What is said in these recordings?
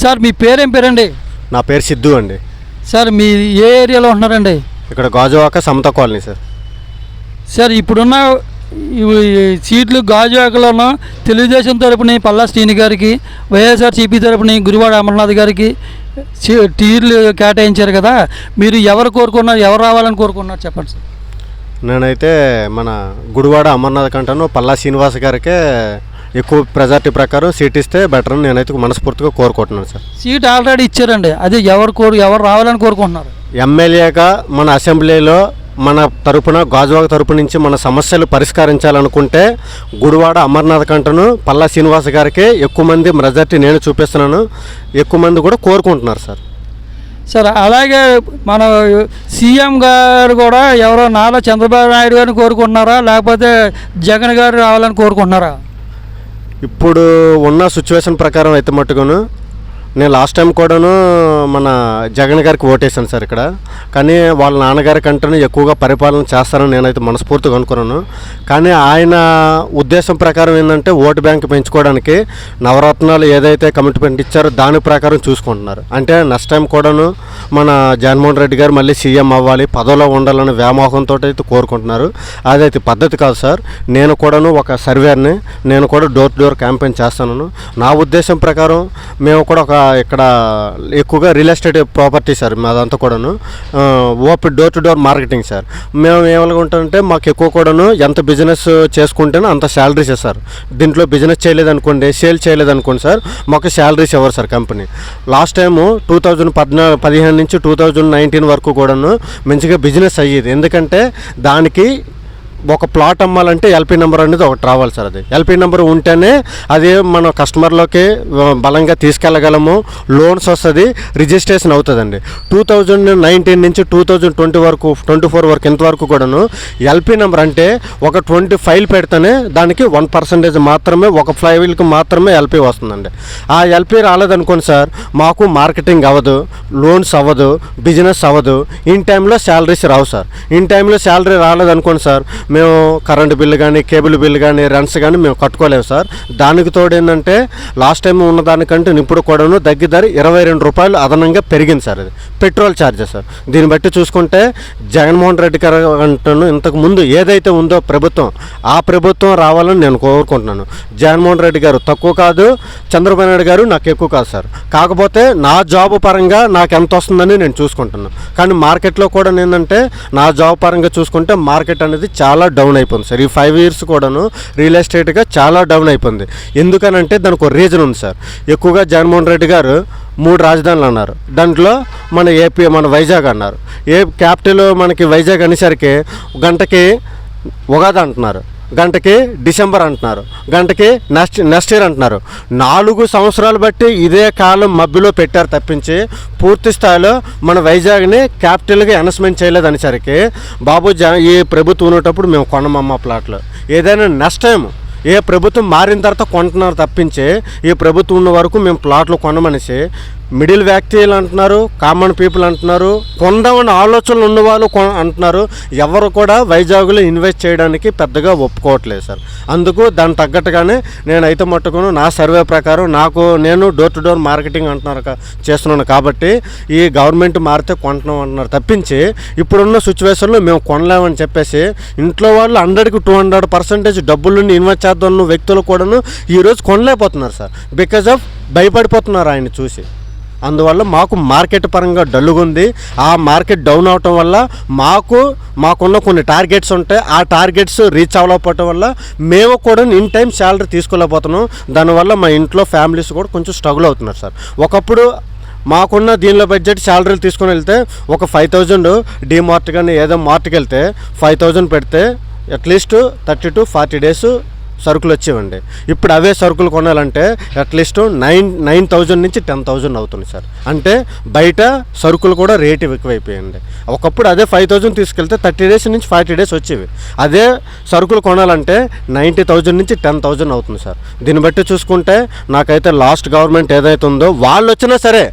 Sir మీ పేరేం పేరండి? నా పేరు సిద్ధు అండి. సార్ మీ ఏ ఏరియాలో ఉంటున్నారండి? ఇక్కడ Gajuwaka Samata colony sir. Sir ఇప్పుడున్న ఈ సీట్లు గాజువాకలోనూ తెలుగుదేశం తరపుని పల్లా శ్రీని గారికి వైఎస్ఆర్సీపీ తరపుని గురువాడ అమర్నాథ్ గారికి టీర్లు కేటాయించారు కదా మీరు ఎవరు కోరుకున్నారు ఎవరు రావాలని కోరుకున్నారు చెప్పండి సార్. నేనైతే మన గుడివాడ అమర్నాథ్ కంటాను పల్లా శ్రీనివాస గారికే ఎక్కువ ప్రజార్టీ ప్రకారం సీట్ ఇస్తే బెటర్ అని నేనైతే మనస్ఫూర్తిగా కోరుకుంటున్నాను సార్. సీట్ ఆల్రెడీ ఇచ్చారండి. అది ఎవరు కోరు ఎవరు రావాలని కోరుకుంటున్నారు? ఎమ్మెల్యేగా మన అసెంబ్లీలో మన తరపున గాజువాక తరపు నుంచి మన సమస్యలు పరిష్కరించాలనుకుంటే గుడివాడ అమర్నాథ్ కంటను పల్లా శ్రీనివాస గారికి ఎక్కువ మంది మెజార్టీ నేను చూపిస్తున్నాను. ఎక్కువ మంది కూడా కోరుకుంటున్నారు సార్. సార్ అలాగే మన సీఎం గారు కూడా ఎవరో నారా చంద్రబాబు నాయుడు గారిని కోరుకుంటున్నారా? లేకపోతే జగన్ గారు రావాలని కోరుకుంటున్నారా? ఇప్పుడు ఉన్న సిచ్యువేషన్ ప్రకారం అయితే మట్టుకును నేను లాస్ట్ టైం కూడాను మన జగన్ గారికి ఓటేసాను సార్ ఇక్కడ. కానీ వాళ్ళ నాన్నగారి కంటే ఎక్కువగా పరిపాలన చేస్తారని నేనైతే మనస్ఫూర్తిగా అనుకున్నాను. కానీ ఆయన ఉద్దేశం ప్రకారం ఏంటంటే ఓటు బ్యాంక్ పెంచుకోవడానికి నవరత్నాలు ఏదైతే కమిట్మెంట్ ఇచ్చారో దాని ప్రకారం చూసుకుంటున్నారు. అంటే నెక్స్ట్ టైం కూడాను మన జగన్మోహన్ రెడ్డి గారు మళ్ళీ సీఎం అవ్వాలి పదవిలో ఉండాలని వ్యామోహంతో అయితే కోరుకుంటున్నారు. అదైతే పద్ధతి కాదు సార్. నేను కూడాను ఒక సర్వేర్ని నేను కూడా డోర్ టు డోర్ క్యాంపెయిన్ చేస్తాను. నా ఉద్దేశం ప్రకారం మేము కూడా ఒక ఇక్కడ ఎక్కువగా రియల్ ఎస్టేట్ ప్రాపర్టీ సార్ మాదంతా కూడాను. Open door to door marketing sir. మేము ఏమనుకుంటామంటే మాకు ఎక్కువ కూడాను ఎంత బిజినెస్ చేసుకుంటేనో అంత శాలరీస్ సార్. దీంట్లో బిజినెస్ చేయలేదనుకోండి సేల్ చేయలేదనుకోండి సార్ మాకు శాలరీస్ ఇవ్వరు sir company last time two thousand పద్నా పదిహేను నుంచి టూ థౌజండ్ నైన్టీన్ వరకు కూడాను మంచిగా బిజినెస్ అయ్యేది. ఎందుకంటే దానికి ఒక ప్లాట్ అమ్మాలంటే ఎల్పీ నెంబర్ అనేది ఒకటి రావాలి సార్ అది. ఎల్పీ నెంబర్ ఉంటేనే అది మన కస్టమర్లోకి బలంగా తీసుకెళ్ళగలము. లోన్స్ వస్తుంది రిజిస్ట్రేషన్ అవుతుందండి. టూ థౌజండ్ నైన్టీన్ నుంచి టూ థౌజండ్ ట్వంటీ వరకు ట్వంటీ ఫోర్ వరకు ఇంతవరకు కూడాను ఎల్పీ నెంబర్ అంటే ఒక ట్వంటీ ఫైల్ పెడితేనే దానికి వన్ పర్సెంటేజ్ మాత్రమే ఒక ఫ్లైవీల్కి మాత్రమే ఎల్పీ వస్తుందండి. ఆ ఎల్పీ రాలేదనుకోండి సార్ మాకు మార్కెటింగ్ అవ్వదు లోన్స్ అవ్వదు బిజినెస్ అవ్వదు. ఇన్ టైంలో శాలరీస్ రావు సార్. ఇన్ టైంలో శాలరీ రాలేదనుకోండి సార్ మేము కరెంటు బిల్లు కానీ కేబుల్ బిల్లు కానీ రెంట్స్ కానీ మేము కట్టుకోలేము సార్. దానికి తోడు ఏంటంటే లాస్ట్ టైం ఉన్న దానికంటే ఇప్పుడు కూడాను దగ్గర ఇరవై రెండు రూపాయలు అదనంగా పెరిగింది సార్ అది. Petrol charges sir. దీన్ని బట్టి చూసుకుంటే జగన్మోహన్ రెడ్డి గారు అంటాను ఇంతకు ముందు ఏదైతే ఉందో ప్రభుత్వం ఆ ప్రభుత్వం రావాలని నేను కోరుకుంటున్నాను. జగన్మోహన్ రెడ్డి గారు తక్కువ కాదు చంద్రబాబు నాయుడు గారు నాకు ఎక్కువ కాదు సార్. కాకపోతే నా జాబ్ పరంగా నాకు ఎంత వస్తుందని నేను చూసుకుంటున్నాను. కానీ మార్కెట్లో కూడా ఏంటంటే నా జాబ్ పరంగా చూసుకుంటే మార్కెట్ అనేది చాలా డౌన్ అయిపోయింది సార్. ఈ ఫైవ్ ఇయర్స్ కూడాను రియల్ ఎస్టేట్గా చాలా డౌన్ అయిపోయింది. ఎందుకనంటే దానికి ఒక రీజన్ ఉంది సార్. ఎక్కువగా జగన్మోహన్ రెడ్డి గారు మూడు రాజధానులు అన్నారు. దాంట్లో మన ఏపీ మన వైజాగ్ అన్నారు. ఏ క్యాపిటల్ మనకి వైజాగ్ అనేసరికి గంటకి ఉగాది అంటున్నారు. గంటకి డిసెంబర్ అంటున్నారు. గంటకి నెక్స్ట్ నెక్స్ట్ ఇయర్ అంటున్నారు. నాలుగు సంవత్సరాలు బట్టి ఇదే కాలం మబ్బిలో పెట్టారు తప్పించి పూర్తి స్థాయిలో మన వైజాగ్ని క్యాపిటల్గా అనౌన్స్మెంట్ చేయలేదు అనేసరికి బాబు జ ఈ ప్రభుత్వం ఉండేటప్పుడు మేము కొనమమ్మ ప్లాట్లు. ఏదైనా నెక్స్ట్ టైం ఏ ప్రభుత్వం మారిన తర్వాత కొంటున్నారు తప్పించి ఈ ప్రభుత్వం ఉన్న వరకు మేము ప్లాట్లు కొనమనేసి మిడిల్ వ్యక్తులు అంటున్నారు కామన్ పీపుల్ అంటున్నారు కొందామని ఆలోచనలు ఉన్నవాళ్ళు కొ- అంటున్నారు. ఎవరు కూడా వైజాగ్లో ఇన్వెస్ట్ చేయడానికి పెద్దగా ఒప్పుకోవట్లేదు సార్. అందుకు దాని తగ్గట్టుగానే నేనైతే మట్టుకును నా సర్వే ప్రకారం నాకు నేను డోర్ టు డోర్ మార్కెటింగ్ అంటున్నారు చేస్తున్నాను కాబట్టి ఈ గవర్నమెంట్ మారితే కొంటున్నాం అంటున్నారు. తప్పించి ఇప్పుడున్న సిచ్యువేషన్లో మేము కొనలేమని చెప్పేసి ఇంట్లో వాళ్ళు హండ్రెడ్కి టూ హండ్రెడ్ పర్సెంటేజ్ డబ్బులు ఇన్వెస్ట్ చేద్దాం వ్యక్తులు కూడాను ఈరోజు కొనలేకపోతున్నారు సార్. బికాజ్ ఆఫ్ భయపడిపోతున్నారు ఆయన చూసి. అందువల్ల మాకు మార్కెట్ పరంగా డల్లుగా ఉంది. ఆ మార్కెట్ డౌన్ అవటం వల్ల మాకు మాకున్న కొన్ని టార్గెట్స్ ఉంటాయి. ఆ టార్గెట్స్ రీచ్ అవ్వకపోవటం వల్ల మేము కూడా ఇన్ టైం శాలరీ తీసుకోలేకపోతున్నాం. దానివల్ల మా ఇంట్లో ఫ్యామిలీస్ కూడా కొంచెం స్ట్రగుల్ అవుతున్నారు సార్. ఒకప్పుడు మాకున్న దీనిలో బడ్జెట్ శాలరీలు తీసుకొని వెళ్తే ఒక ఫైవ్ థౌజండ్ డీమార్ట్ కానీ ఏదో మార్ట్కి వెళ్తే ఫైవ్ థౌజండ్ పెడితే at least thirty to forty days సరుకులు వచ్చేవండి. ఇప్పుడు అవే సరుకులు కొనాలంటే at least nine nine thousand నుంచి టెన్ థౌజండ్ అవుతుంది సార్. అంటే బయట సరుకులు కూడా రేట్ ఎక్కువైపోయింది. ఒకప్పుడు అదే ఫైవ్ థౌజండ్ తీసుకెళ్తే థర్టీ డేస్ నుంచి ఫార్టీ డేస్ వచ్చేవి. అదే సరుకులు కొనాలంటే నైంటీ థౌజండ్ నుంచి టెన్ థౌజండ్ అవుతుంది సార్. దీన్ని బట్టి చూసుకుంటే నాకైతే లాస్ట్ గవర్నమెంట్ ఏదైతే ఉందో వాళ్ళు వచ్చినా సరే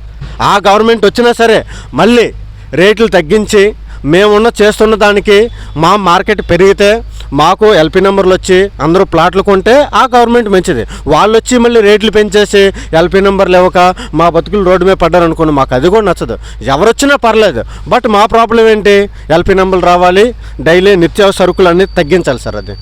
ఆ గవర్నమెంట్ వచ్చినా సరే మళ్ళీ రేట్లు తగ్గించి మేమున్న చేస్తున్న దానికి మా మార్కెట్ పెరిగితే మాకు ఎల్పి నెంబర్లు వచ్చి అందరూ ప్లాట్లు కొంటే ఆ గవర్నమెంట్ మంచిది. వాళ్ళు వచ్చి మళ్ళీ రేట్లు పెంచేసి ఎల్పి నెంబర్లు ఇవ్వక మా బతుకులు రోడ్డు మీద పడ్డారనుకోండి మాకు అది కూడా నచ్చదు. ఎవరు వచ్చినా పర్లేదు. బట్ మా ప్రాబ్లం ఏంటి? ఎల్పి నెంబర్లు రావాలి. డైలీ నిత్యావసర సరుకులు అన్నీ తగ్గించాలి సార్ అది.